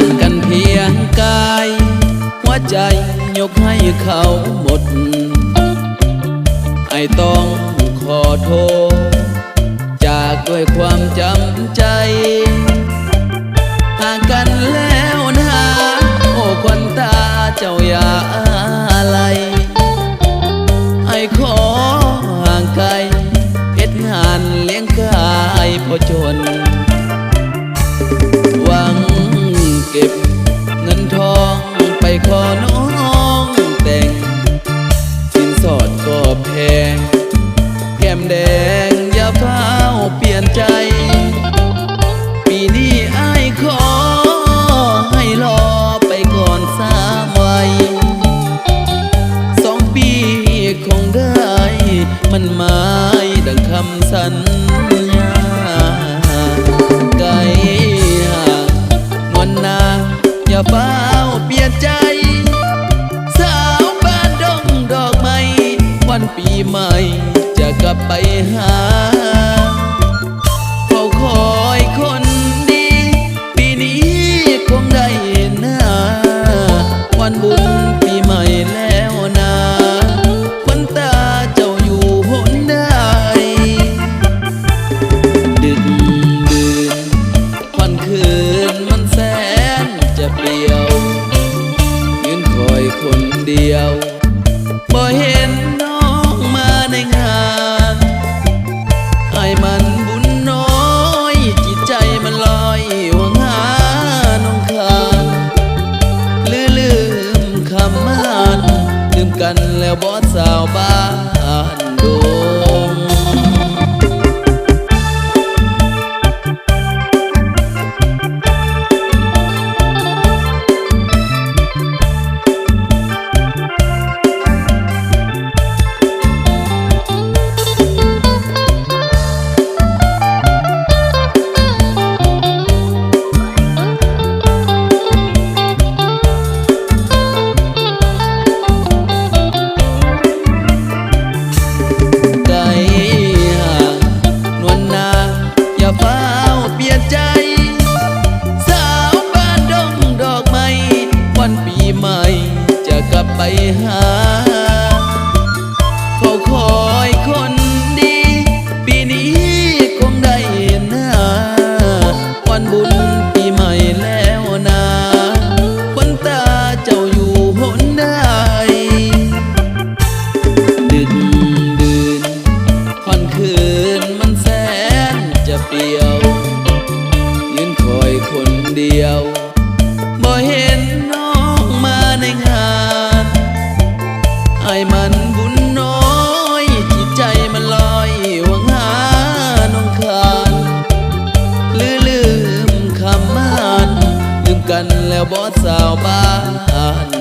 านกันเพียงกาย หัวใจยกให้เขาหมด ไอต้องขอโทษ จากด้วยความจำใจห่างกันแล้วนะโอ้ควันตาเจ้าอย่าอะไร ไอขอห่างไกลเพชรงานเลี้ยงกายพอจน แต่งสินสอดก็แพง แก้มแดงอย่าเฝ้าเปลี่ยนใจ ปีนี้ไอ้ายขอ ให้รอไปก่อนสามวัยสองปีคงได้ มันหมายดังคำสัญ เดียวบ่เห็นน้องมาในงานไอ้มันบุญน้อยจิตใจมันลอยห่วงหาน้องคานลืลืมคำมันลืมกันแล้วบอสาวบ้านโด กลับไปหาเฝ้าคอยคนดี ปีนี้คงได้หน้า วันบุญปีใหม่แล้วนะคนตาเจ้าอยู่หนใดดึกดื่นค่อนคืนมันแสนจะเปลี่ยว ยืนคอยคนเดียว แล้วบอสสาวบ้าน